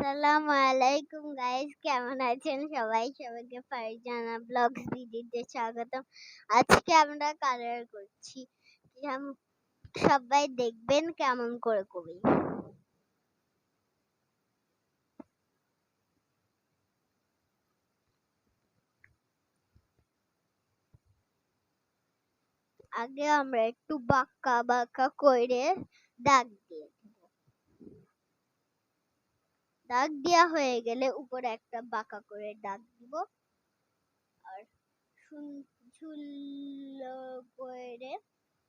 আসসালামু আলাইকুম গাইস কেমন আছেন সবাই? সবাইকে ফারজানা ব্লগস স্বাগতম। আজকে আমরা কালার করছি। সবাই দেখবেন কেমন করে করি আগে আমরা একটু বাঁকা করে দাগ দিয়ে দেব। দাগ দেওয়া হয়ে গেলে উপরে একটা বাঁকা করে দাগ দিব। আর ঝুল্লো করে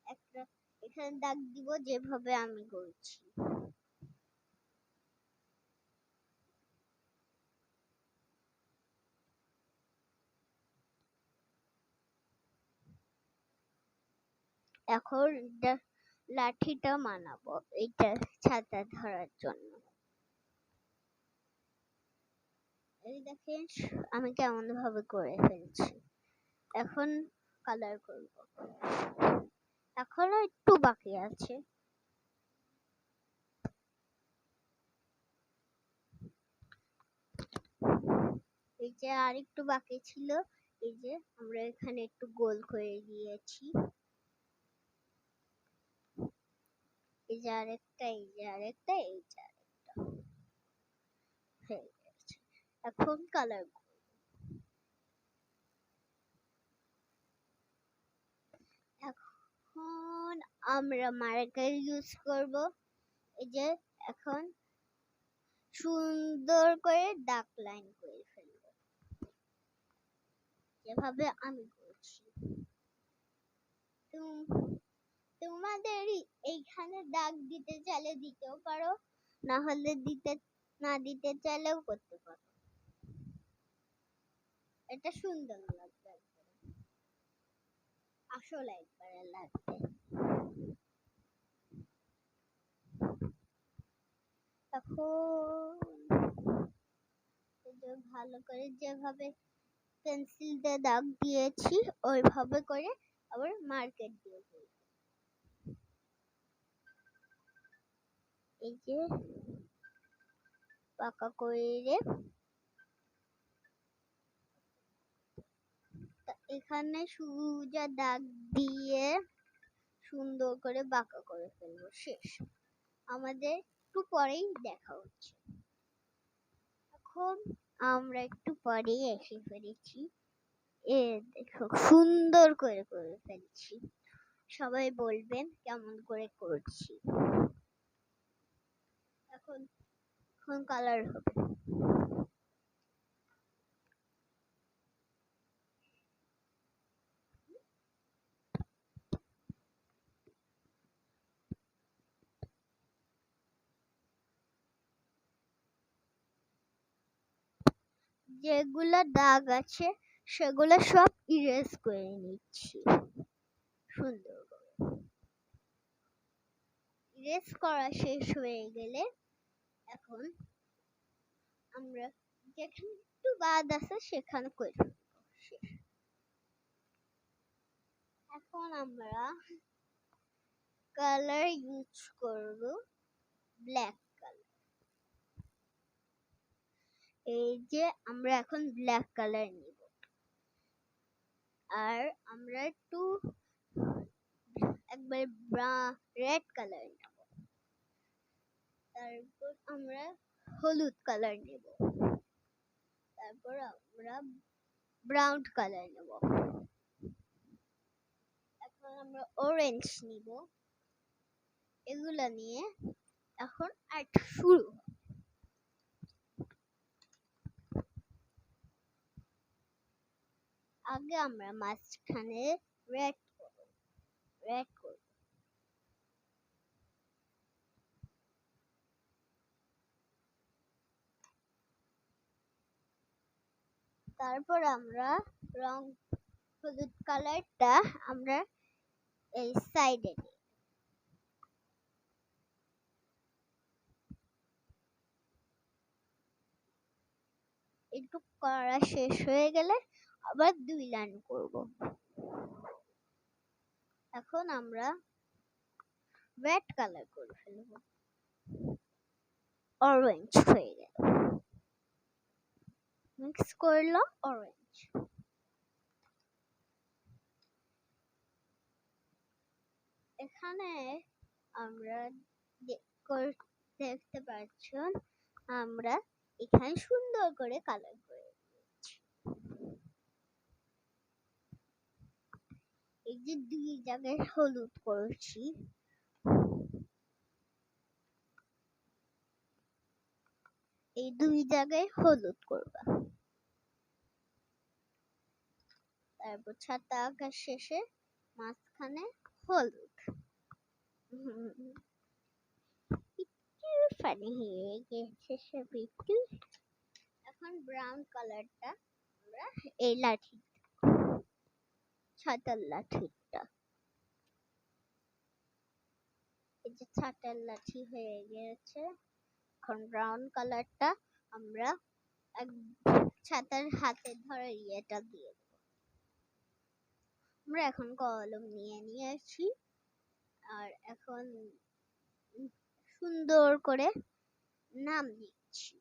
একটা এখানে দাগ দিব যেভাবে আমি করছি এখন লাঠিটা মানাবো, এইটা ছাতা ধরার জন্য। এই দেখেন, আমি কেমন ভাবে করে ফেলছি। এখন কালার করব। এখনও একটু বাকি আছে। এই যে আর একটু বাকি ছিল, এই যে আমরা এখানে একটু গোল করে দিয়েছি। এই যে আরেকটা, এই যে আরেকটা, এই যে আরেকটা। হয়ে এখন কালার এখন আমরা মার্কার ইউজ করব। এই যে এখন সুন্দর করে দাগ লাইন করে ফেলব। যেভাবে আমি করছি তুম তোমাদের এইখানে দাগ দিতে চাইলে দিতেও পারো, না হলে দিতে না দিতে চাইলেও করতে পারো। এটা সুন্দর লাগবে একবারে। আসল একবারে লাগবে যে ভালো করে যেভাবে পেন্সিল দিয়ে দাগ দিয়েছি, ওইভাবে করে আবার মার্কেট দিয়ে দিই এই যে পাকা করে এখানে সোজা দাগ দিয়ে সুন্দর করে বাঁকা করে ফেলব। শেষ। আমাদের একটু পরেই দেখা হচ্ছে। এখন আমরা একটু পরেই এসে ফেলেছি এ দেখো, সুন্দর করে করে ফেলছি। সবাই বলবেন কেমন করে করছি। এখন এখন কালার হবে। যেগুলো দাগ আছে, সেগুলো সব ইরেজ করে নিচ্ছি। সুন্দর ইরেজ করা শেষ হয়ে গেলে এখন আমরা যেখানে একটু বাদ আছে, সেখানে করে এখন আমরা কালার ইউজ করব ব্ল্যাক কালার এই যে আমরা এখন ব্ল্যাক কালার নিব। আর আমরা একটু একবার রেড কালার নেব। তারপর আমরা হলুদ কালার নেব। তারপর আমরা ব্রাউন কালার নেব। এখন আমরা অরেঞ্জ নিব। এগুলা নিয়ে এখন আর্ট শুরু হবে। আগে আমরা মাঝখানে রেড করব রেড করব তারপর আমরা রং, হলুদ কালারটা আমরা এই সাইডে দিই একটু করা শেষ হয়ে গেলে আবার দুই লাইন করব। এখন আমরা রেড কালার করে ফেলব। অরেঞ্জ হয়ে গেল। মিক্স করল অরেঞ্জ এখানে আমরা দেখতে পাচ্ছেন, আমরা এখানে সুন্দর করে কালার করে দিয়েছি। এই যে দুই জায়গায় হলুদ করেছি। এই দুই জায়গায় হলুদ করবা। তারপর ছাতা আঁকার শেষে মাঝখানে হলুদ। ফানি হয়ে গেছে সব একটু। এখন ব্রাউন কালারটা আমরা এই লাঠি ছাতার লাঠিটা এই যে ছাতার লাঠি হয়ে গেছে এখন ব্রাউন কালারটা আমরা এক ছাতার হাতে ধরে ইয়েটা দিয়ে দেবো। আমরা এখন কলম নিয়ে নিয়েছি। আর এখন সুন্দর করে নাম দিচ্ছি।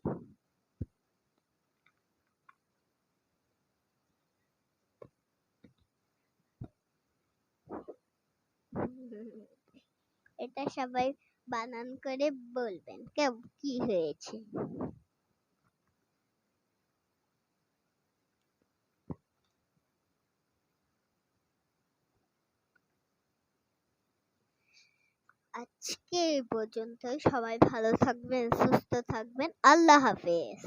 এটা সবাই বানান করে বলবেন। কেউ কি হয়েছে? আজকে এই পর্যন্তই। সবাই ভালো থাকবেন, সুস্থ থাকবেন। আল্লাহ হাফেজ।